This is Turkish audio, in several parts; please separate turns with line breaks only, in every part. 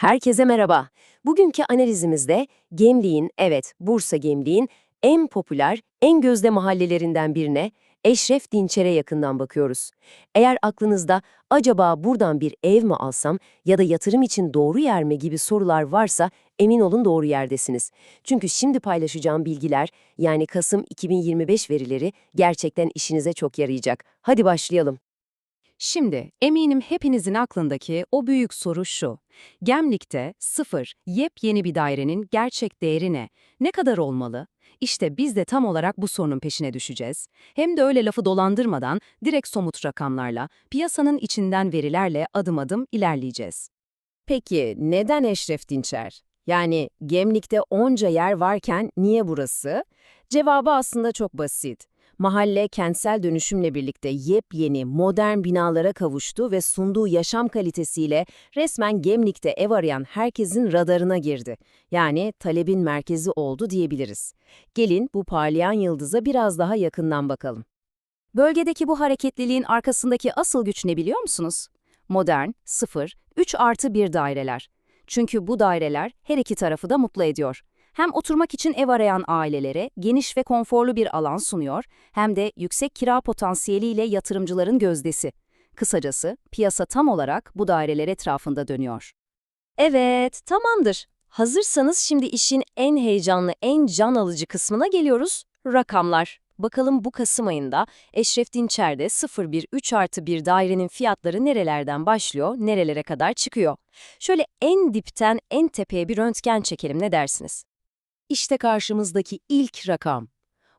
Herkese merhaba. Bugünkü analizimizde Gemliğin, evet Bursa Gemliğin en popüler, en gözde mahallelerinden birine Eşref Dinçer'e yakından bakıyoruz. Eğer aklınızda acaba buradan bir ev mi alsam ya da yatırım için doğru yer mi gibi sorular varsa emin olun doğru yerdesiniz. Çünkü şimdi paylaşacağım bilgiler yani Kasım 2025 verileri gerçekten işinize çok yarayacak. Hadi başlayalım.
Şimdi eminim hepinizin aklındaki o büyük soru şu. Gemlik'te sıfır, yepyeni bir dairenin gerçek değeri ne? Ne kadar olmalı? İşte biz de tam olarak bu sorunun peşine düşeceğiz. Hem de öyle lafı dolandırmadan direkt somut rakamlarla, piyasanın içinden verilerle adım adım ilerleyeceğiz.
Peki neden Eşref Dinçer? Yani Gemlik'te onca yer varken niye burası? Cevabı aslında çok basit. Mahalle kentsel dönüşümle birlikte yepyeni, modern binalara kavuştu ve sunduğu yaşam kalitesiyle resmen Gemlik'te ev arayan herkesin radarına girdi. Yani talebin merkezi oldu diyebiliriz. Gelin bu parlayan yıldıza biraz daha yakından bakalım.
Bölgedeki bu hareketliliğin arkasındaki asıl güç ne biliyor musunuz? Modern, sıfır, 3 artı 1 daireler. Çünkü bu daireler her iki tarafı da mutlu ediyor. Hem oturmak için ev arayan ailelere geniş ve konforlu bir alan sunuyor, hem de yüksek kira potansiyeliyle yatırımcıların gözdesi. Kısacası piyasa tam olarak bu daireler etrafında dönüyor.
Evet, tamamdır. Hazırsanız şimdi işin en heyecanlı, en can alıcı kısmına geliyoruz. Rakamlar. Bakalım bu Kasım ayında Eşref Dinçer'de 01 3 artı 1 dairenin fiyatları nerelerden başlıyor, nerelere kadar çıkıyor? Şöyle en dipten en tepeye bir röntgen çekelim ne dersiniz? İşte karşımızdaki ilk rakam.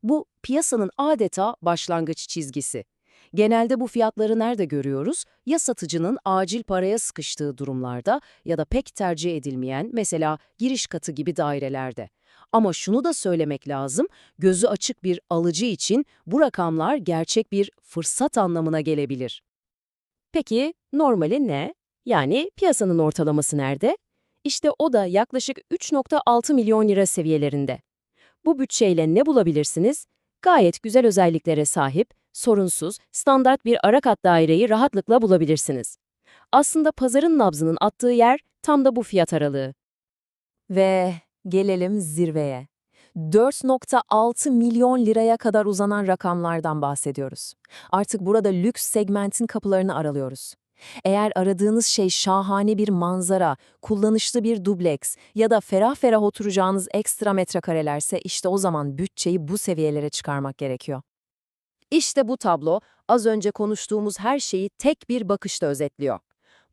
Bu piyasanın adeta başlangıç çizgisi. Genelde bu fiyatları nerede görüyoruz? Ya satıcının acil paraya sıkıştığı durumlarda ya da pek tercih edilmeyen mesela giriş katı gibi dairelerde. Ama şunu da söylemek lazım, gözü açık bir alıcı için bu rakamlar gerçek bir fırsat anlamına gelebilir. Peki normali ne? Yani piyasanın ortalaması nerede? İşte o da yaklaşık 3.6 milyon lira seviyelerinde. Bu bütçeyle ne bulabilirsiniz? Gayet güzel özelliklere sahip, sorunsuz, standart bir ara kat daireyi rahatlıkla bulabilirsiniz. Aslında pazarın nabzının attığı yer tam da bu fiyat aralığı. Ve gelelim zirveye. 4.6 milyon liraya kadar uzanan rakamlardan bahsediyoruz. Artık burada lüks segmentin kapılarını aralıyoruz. Eğer aradığınız şey şahane bir manzara, kullanışlı bir dubleks ya da ferah ferah oturacağınız ekstra metrekarelerse işte o zaman bütçeyi bu seviyelere çıkarmak gerekiyor. İşte bu tablo az önce konuştuğumuz her şeyi tek bir bakışta özetliyor.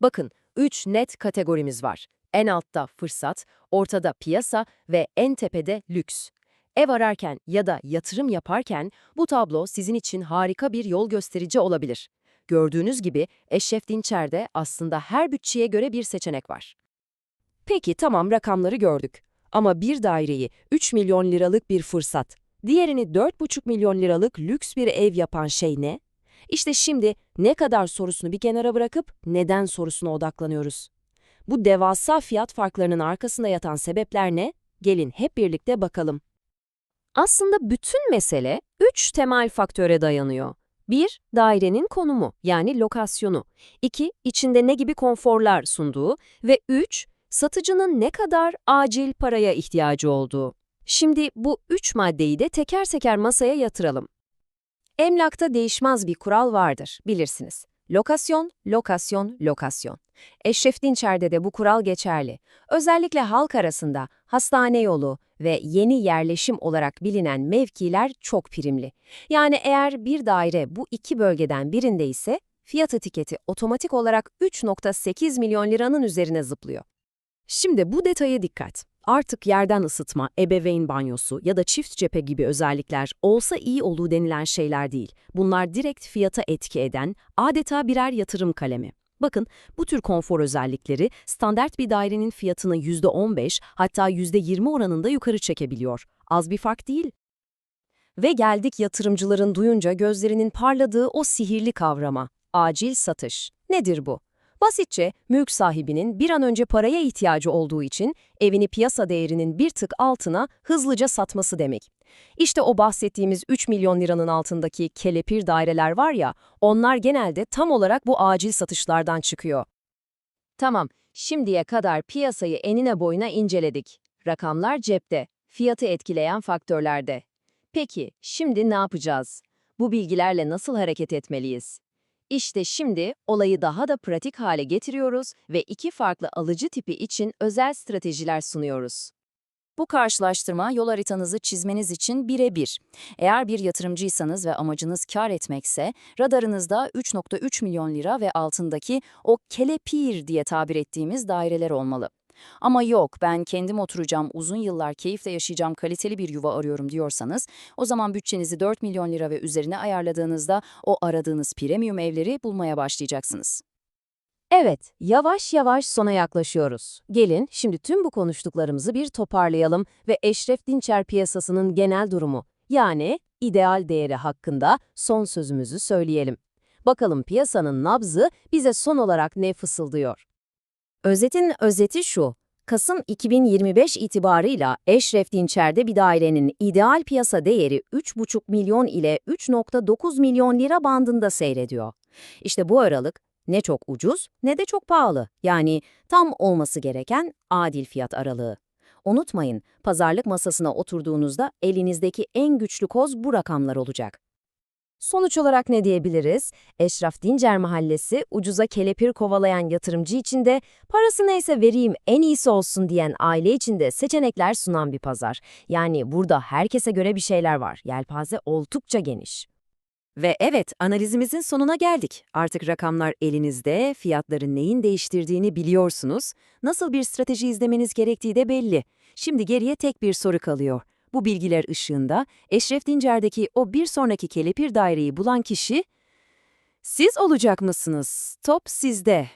Bakın, 3 net kategorimiz var. En altta fırsat, ortada piyasa ve en tepede lüks. Ev ararken ya da yatırım yaparken bu tablo sizin için harika bir yol gösterici olabilir. Gördüğünüz gibi Eşref Dinçer'de aslında her bütçeye göre bir seçenek var. Peki tamam rakamları gördük. Ama bir daireyi 3 milyon liralık bir fırsat, diğerini 4,5 milyon liralık lüks bir ev yapan şey ne? İşte şimdi ne kadar sorusunu bir kenara bırakıp neden sorusuna odaklanıyoruz. Bu devasa fiyat farklarının arkasında yatan sebepler ne? Gelin hep birlikte bakalım. Aslında bütün mesele 3 temel faktöre dayanıyor. 1. Dairenin konumu yani lokasyonu. 2. içinde ne gibi konforlar sunduğu. Ve 3. Satıcının ne kadar acil paraya ihtiyacı olduğu. Şimdi bu üç maddeyi de teker teker masaya yatıralım. Emlakta değişmez bir kural vardır, bilirsiniz. Lokasyon, lokasyon, lokasyon. Eşref Dinçer'de de bu kural geçerli. Özellikle halk arasında hastane yolu ve yeni yerleşim olarak bilinen mevkiler çok primli. Yani eğer bir daire bu iki bölgeden birinde ise fiyat etiketi otomatik olarak 3.8 milyon liranın üzerine zıplıyor. Şimdi bu detaya dikkat. Artık yerden ısıtma, ebeveyn banyosu ya da çift cephe gibi özellikler olsa iyi olduğu denilen şeyler değil. Bunlar direkt fiyata etki eden adeta birer yatırım kalemi. Bakın bu tür konfor özellikleri standart bir dairenin fiyatını %15 hatta %20 oranında yukarı çekebiliyor. Az bir fark değil. Ve geldik yatırımcıların duyunca gözlerinin parladığı o sihirli kavrama. Acil satış. Nedir bu? Basitçe mülk sahibinin bir an önce paraya ihtiyacı olduğu için evini piyasa değerinin bir tık altına hızlıca satması demek. İşte o bahsettiğimiz 3 milyon liranın altındaki kelepir daireler var ya, onlar genelde tam olarak bu acil satışlardan çıkıyor. Tamam, Şimdiye kadar piyasayı enine boyuna inceledik. Rakamlar cepte, fiyatı etkileyen faktörlerde. Peki, şimdi ne yapacağız? Bu bilgilerle nasıl hareket etmeliyiz? İşte şimdi olayı daha da pratik hale getiriyoruz ve iki farklı alıcı tipi için özel stratejiler sunuyoruz.
Bu karşılaştırma yol haritanızı çizmeniz için birebir. Eğer bir yatırımcıysanız ve amacınız kar etmekse, radarınızda 3.3 milyon lira ve altındaki o kelepir diye tabir ettiğimiz daireler olmalı. Ama yok ben kendim oturacağım, uzun yıllar keyifle yaşayacağım kaliteli bir yuva arıyorum diyorsanız, o zaman bütçenizi 4 milyon lira ve üzerine ayarladığınızda o aradığınız premium evleri bulmaya başlayacaksınız.
Evet, yavaş yavaş sona yaklaşıyoruz. Gelin şimdi tüm bu konuştuklarımızı bir toparlayalım ve Eşref Dinçer piyasasının genel durumu, yani ideal değeri hakkında son sözümüzü söyleyelim. Bakalım piyasanın nabzı bize son olarak ne fısıldıyor?
Özetin özeti şu. Kasım 2025 itibarıyla Eşref Dinçer'de bir dairenin ideal piyasa değeri 3,5 milyon ile 3,9 milyon lira bandında seyrediyor. İşte bu aralık ne çok ucuz ne de çok pahalı. Yani tam olması gereken adil fiyat aralığı. Unutmayın, pazarlık masasına oturduğunuzda elinizdeki en güçlü koz bu rakamlar olacak.
Sonuç olarak ne diyebiliriz? Eşraf Dincer Mahallesi ucuza kelepir kovalayan yatırımcı için de parası neyse vereyim en iyisi olsun diyen aile için de seçenekler sunan bir pazar. Yani burada herkese göre bir şeyler var. Yelpaze oldukça geniş.
Ve evet, analizimizin sonuna geldik. Artık rakamlar elinizde, fiyatları neyin değiştirdiğini biliyorsunuz. Nasıl bir strateji izlemeniz gerektiği de belli. Şimdi geriye tek bir soru kalıyor. Bu bilgiler ışığında Eşref Dincer'deki o bir sonraki kelepir daireyi bulan kişi siz olacak mısınız? Top sizde.